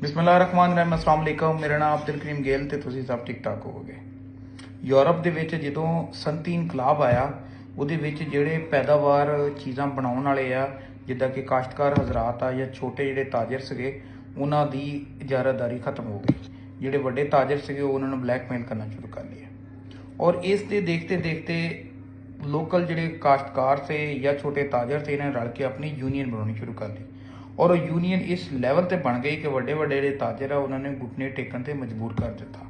ਬਿਸਮਿਲ੍ਲਾਹਿਰਰਹਿਮਾਨਿਰਰਹੀਮ ਅਸਲਾਮ ਅਲੈਕਮ ਮੇਰਾ ਨਾਮ ਅਬਦੁਲ ਕਰੀਮ ਗੇਲ ਤੇ ਤੁਸੀਂ ਸਭ ਠੀਕ ਠਾਕ ਹੋਵੋਗੇ। ਯੂਰਪ ਦੇ ਵਿੱਚ ਜਦੋਂ ਸੰਤੀ ਇਨਕਲਾਬ ਆਇਆ, ਉਹਦੇ ਵਿੱਚ ਜਿਹੜੇ ਪੈਦਾਵਾਰ ਚੀਜ਼ਾਂ ਬਣਾਉਣ ਵਾਲੇ ਆ, ਜਿੱਦਾਂ ਕਿ ਕਾਸ਼ਤਕਾਰ ਹਜ਼ਰਤ ਆ ਜਾਂ ਛੋਟੇ ਜਿਹੜੇ ਤਾਜਰ ਸੀਗੇ, ਉਹਨਾਂ ਦੀ ਇਜਾਰਾਦਾਰੀ ਖਤਮ ਹੋ ਗਈ। ਜਿਹੜੇ ਵੱਡੇ ਤਾਜਰ ਸੀਗੇ ਉਹਨਾਂ ਨੂੰ ਬਲੈਕਮੇਲ ਕਰਨਾ ਸ਼ੁਰੂ ਕਰ ਲਿਆ। ਔਰ ਇਸ ਦੇ ਦੇਖਤੇ ਦੇਖਤੇ ਲੋਕਲ ਜਿਹੜੇ ਕਾਸ਼ਤਕਾਰ ਸੇ ਜਾਂ ਛੋਟੇ ਤਾਜਰ ਸੇ, ਇਹਨਾਂ ਨੇ ਰਲ ਕੇ ਆਪਣੀ ਯੂਨੀਅਨ ਬਣਾਉਣੀ ਸ਼ੁਰੂ ਕਰ ਲਈ ਔਰ ਉਹ ਯੂਨੀਅਨ ਇਸ ਲੈਵਲ ਤੇ ਬਣ ਗਈ ਕਿ ਵੱਡੇ ਵੱਡੇ ਜਿਹੜੇ ਤਾਜਰ ਆ ਉਹਨਾਂ ਨੇ ਘੁਟਨੇ ਟੇਕਣ ਤੇ ਮਜਬੂਰ ਕਰ ਦਿੱਤਾ।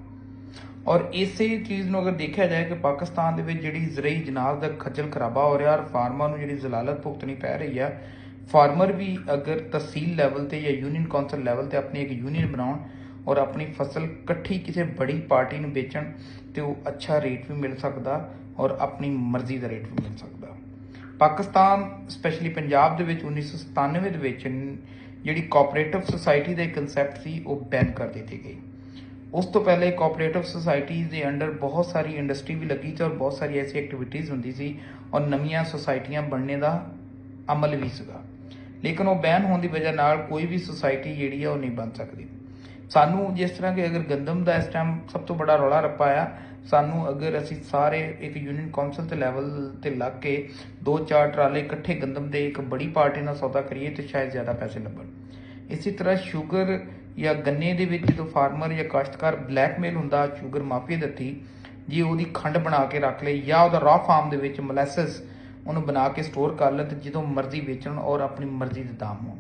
ਔਰ ਇਸੇ ਚੀਜ਼ ਨੂੰ ਅਗਰ ਦੇਖਿਆ ਜਾਏ ਕਿ ਪਾਕਿਸਤਾਨ ਦੇ ਵਿੱਚ ਜਿਹੜੀ ਜ਼ਰਈ ਜਨਾਜ਼ ਦਾ ਖੱਜਲ ਖਰਾਬਾ ਹੋ ਰਿਹਾ ਔਰ ਫਾਰਮਰ ਨੂੰ ਜਿਹੜੀ ਜ਼ਲਾਲਤ ਭੁਗਤਣੀ ਪੈ ਰਹੀ ਆ, ਫਾਰਮਰ ਵੀ ਅਗਰ ਤਹਿਸੀਲ ਲੈਵਲ ਤੇ ਜਾਂ ਯੂਨੀਅਨ ਕੌਂਸਲ ਲੈਵਲ ਤੇ ਆਪਣੀ ਇੱਕ ਯੂਨੀਅਨ ਬਣਾਉਣ ਔਰ ਆਪਣੀ ਫਸਲ ਇਕੱਠੀ ਕਿਸੇ ਬੜੀ ਪਾਰਟੀ ਨੂੰ ਵੇਚਣ, ਤੇ ਉਹ ਅੱਛਾ ਰੇਟ ਵੀ ਮਿਲ ਸਕਦਾ ਔਰ ਆਪਣੀ ਮਰਜ਼ੀ ਦਾ ਰੇਟ ਵੀ ਮਿਲ ਸਕਦਾ। ਪਾਕਿਸਤਾਨ ਸਪੈਸ਼ਲੀ ਪੰਜਾਬ ਦੇ ਵਿੱਚ 1997 ਦੇ ਵਿੱਚ ਜਿਹੜੀ ਕੋਆਪਰੇਟਿਵ ਸੁਸਾਇਟੀ ਦਾ ਕਨਸੈਪਟ ਸੀ, ਉਹ ਬੈਨ ਕਰ ਦਿੱਤੀ ਗਈ। ਉਸ ਤੋਂ ਪਹਿਲੇ ਕੋਆਪਰੇਟਿਵ ਸੁਸਾਇਟੀਜ਼ ਦੇ ਅੰਡਰ ਬਹੁਤ ਸਾਰੀ ਇੰਡਸਟਰੀ ਵੀ ਲੱਗੀ ਸੀ ਔਰ ਬਹੁਤ ਸਾਰੀ ਐਸੀ ਐਕਟੀਵਿਟੀਜ਼ ਹੁੰਦੀ ਸੀ, ਔਰ ਨਵੀਆਂ ਸੁਸਾਇਟੀਆਂ ਬਣਨੇ ਦਾ ਅਮਲ ਵੀ ਸੀਗਾ। ਲੇਕਿਨ ਉਹ ਬੈਨ ਹੋਣ ਦੀ ਵਜ੍ਹਾ ਨਾਲ ਕੋਈ ਵੀ ਸੁਸਾਇਟੀ ਜਿਹੜੀ ਆ, ਉਹ ਨਹੀਂ ਬਣ ਸਕਦੀ। ਸਾਨੂੰ ਜਿਸ ਤਰ੍ਹਾਂ ਕਿ ਅਗਰ ਗੰਦਮ ਦਾ ਇਸ ਟਾਈਮ ਸਭ ਤੋਂ ਵੱਡਾ ਰੌਲਾ ਰੱਪਾ ਆ ਸਾਨੂੰ ਅਗਰ ਅਸੀਂ ਸਾਰੇ ਇੱਕ ਯੂਨੀਅਨ ਕਾਉਂਸਲ ਤੇ ਲੈਵਲ ਤੇ ਲੱਗ ਕੇ ਦੋ ਚਾਰ ਟਰਾਲੇ ਇਕੱਠੇ ਗੰਦਮ ਦੇ ਇੱਕ ਬੜੀ ਪਾਰਟੀ ਨਾਲ ਸੌਦਾ ਕਰੀਏ ਤੇ ਸ਼ਾਇਦ ਜ਼ਿਆਦਾ ਪੈਸੇ ਲੱਭਣ। ਇਸੇ ਤਰ੍ਹਾਂ ਸ਼ੂਗਰ ਜਾਂ ਗੰਨੇ ਦੇ ਵਿੱਚ ਜਦੋਂ ਫਾਰਮਰ ਜਾਂ ਕਾਸ਼ਤਕਾਰ ਬਲੈਕਮੇਲ ਹੁੰਦਾ ਸ਼ੂਗਰ ਮਾਫੀਆ ਦਿੱਤੀ, ਜੇ ਉਹਦੀ ਖੰਡ ਬਣਾ ਕੇ ਰੱਖ ਲਈ ਜਾਂ ਉਹਦਾ ਰਾ ਫਾਰਮ ਦੇ ਵਿੱਚ ਮੋਲੈਸਸ ਉਹਨੂੰ ਬਣਾ ਕੇ ਸਟੋਰ ਕਰ ਲੈ ਤੇ ਜਦੋਂ ਮਰਜ਼ੀ ਵੇਚਣ ਔਰ ਆਪਣੀ ਮਰਜ਼ੀ ਦੇ ਦਾਮ ਹੋਣ।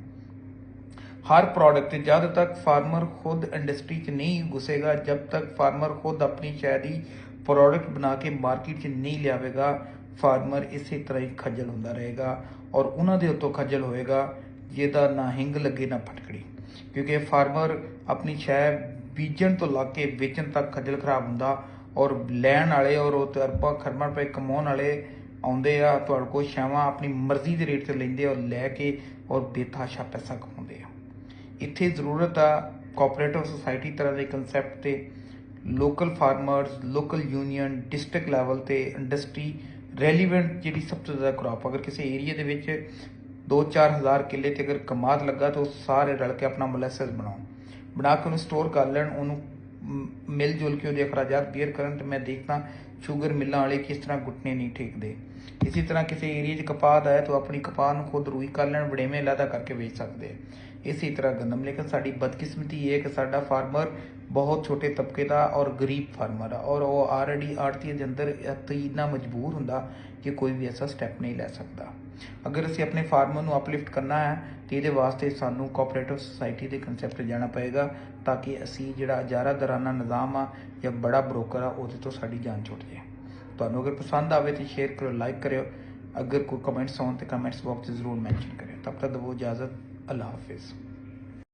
ਹਰ ਪ੍ਰੋਡਕਟ ਤੇ ਜਦ ਤੱਕ ਫਾਰਮਰ ਖੁਦ ਇੰਡਸਟਰੀ 'ਚ ਨਹੀਂ ਘੁਸੇਗਾ, ਜਦ ਤੱਕ ਫਾਰਮਰ ਖੁਦ ਆਪਣੀ ਸ਼ਾਇਦ ਹੀ ਪ੍ਰੋਡਕਟ ਬਣਾ ਕੇ ਮਾਰਕੀਟ 'ਚ ਨਹੀਂ ਲਿਆਵੇਗਾ ਫਾਰਮਰ ਇਸੇ ਤਰ੍ਹਾਂ ਹੀ ਖੱਜਲ ਹੁੰਦਾ ਰਹੇਗਾ ਔਰ ਉਹਨਾਂ ਦੇ ਉੱਤੋਂ ਖੱਜਲ ਹੋਏਗਾ, ਜਿਹਦਾ ਨਾ ਹਿੰਗ ਲੱਗੇ, ਨਾ ਫਟਕੜੀ। ਕਿਉਂਕਿ ਫਾਰਮਰ ਆਪਣੀ ਸ਼ੈ ਬੀਜਣ ਤੋਂ ਲਾ ਕੇ ਵੇਚਣ ਤੱਕ ਖੱਜਲ ਖਰਾਬ ਹੁੰਦਾ ਔਰ ਲੈਣ ਵਾਲੇ ਔਰ ਉਹ ਤੇ ਅਰਬਾਂ ਖਰਮਾਂ ਰੁਪਏ ਕਮਾਉਣ ਵਾਲੇ ਆਉਂਦੇ ਆ, ਤੁਹਾਡੇ ਕੋਲ ਛਾਵਾਂ ਆਪਣੀ ਮਰਜ਼ੀ ਦੇ ਰੇਟ ਤੇ ਲੈਂਦੇ ਔਰ ਲੈ ਕੇ ਔਰ ਬੇਤਾਸ਼ਾ ਪੈਸਾ ਕਮਾਉਂਦੇ ਇੱਥੇ ਜ਼ਰੂਰਤ ਆ ਕੋਆਪਰੇਟਿਵ ਸੁਸਾਇਟੀ ਤਰ੍ਹਾਂ ਦੇ ਕਨਸੈਪਟ ਤੇ local farmers local union district level ਤੇ ਇੰਡਸਟਰੀ ਰੈਲੀਵੈਂਟ ਜਿਹੜੀ ਸਭ ਤੋਂ ਜ਼ਿਆਦਾ ਕ੍ਰੌਪ ਅਗਰ ਕਿਸੇ ਏਰੀਆ ਦੇ ਵਿੱਚ 2-4000 ਕਿੱਲੇ ਤੇ ਅਗਰ ਕਮਾਦ ਲੱਗਾ ਤਾਂ ਉਹ ਸਾਰੇ ਰਲ ਕੇ ਆਪਣਾ ਮੋਲੈਸਸ ਬਣਾਉਣ। ਬਣਾ ਕੇ ਉਹਨੂੰ ਸਟੋਰ ਕਰ ਲੈਣ, ਉਹਨੂੰ ਮਿਲ ਜੁਲ ਕੇ ਉਹਦੇ ਅਖਰਾਜਾਤ ਬੀਅਰ ਕਰਨ ਤੇ ਮੈਂ ਦੇਖਦਾ ਸ਼ੂਗਰ ਮਿਲਾਂ ਵਾਲੇ ਕਿਸ ਤਰ੍ਹਾਂ ਗੁੱਟਨੇ ਨਹੀਂ ਠੇਕਦੇ। ਇਸੇ ਤਰ੍ਹਾਂ ਕਿਸੇ ਏਰੀਆ 'ਚ ਕਪਾਹ ਦਾ ਹੈ ਤਾਂ ਉਹ ਆਪਣੀ ਕਪਾਹ ਨੂੰ ਖੁਦ ਰੂਈ ਕਰ ਲੈਣ, ਵੜੇਵੇਂ ਅਲੱਗਾ ਕਰਕੇ ਵੇਚ ਸਕਦੇ ਇਸੇ ਤਰ੍ਹਾਂ ਗੰਦਮ, ਲੇਕਿਨ ਸਾਡੀ ਬਦਕਿਸਮਤੀ ਇਹ ਹੈ ਕਿ ਸਾਡਾ ਫਾਰਮਰ ਬਹੁਤ ਛੋਟੇ ਤਬਕੇ ਦਾ ਔਰ ਗਰੀਬ ਫਾਰਮਰ ਆ, ਔਰ ਉਹ ਆਲਰੇਡੀ ਆੜਤੀ ਦੇ ਅੰਦਰ ਇੱਥੇ ਇੰਨਾ ਮਜਬੂਰ ਹੁੰਦਾ ਕਿ ਕੋਈ ਵੀ ਐਸਾ ਸਟੈਪ ਨਹੀਂ ਲੈ ਸਕਦਾ। ਅਗਰ ਅਸੀਂ ਆਪਣੇ ਫਾਰਮਰ ਨੂੰ ਅਪਲਿਫਟ ਕਰਨਾ ਹੈ, ਤੇ ਇਹਦੇ ਵਾਸਤੇ ਸਾਨੂੰ ਕੋਆਪਰੇਟਿਵ ਸੁਸਾਇਟੀ ਦੇ ਕਨਸੈਪਟ ਜਾਣਾ ਪਏਗਾ, ਤਾਂ ਕਿ ਅਸੀਂ ਜਿਹੜਾ ਇਜਾਰਾ ਦਰਾਨਾ ਨਿਜ਼ਾਮ ਆ ਜਾਂ ਬੜਾ ਬ੍ਰੋਕਰ ਆ, ਉਹਦੇ ਤੋਂ ਸਾਡੀ ਜਾਨ ਛੁੱਟ ਜਾਏ। ਤੁਹਾਨੂੰ ਅਗਰ ਪਸੰਦ ਆਵੇ ਤੇ ਸ਼ੇਅਰ ਕਰੋ ਲਾਈਕ ਕਰਿਓ। ਅਗਰ ਕੋਈ ਕਮੈਂਟਸ ਹੋਣ ਤੇ ਕਮੈਂਟਸ ਬਾਕਸ 'ਚ ਜ਼ਰੂਰ ਮੈਂਸ਼ਨ ਕਰਿਓ। ਤਬ ਤੱਕ ਦਿਓ ਇਜਾਜ਼ਤ। A Allah Hafiz.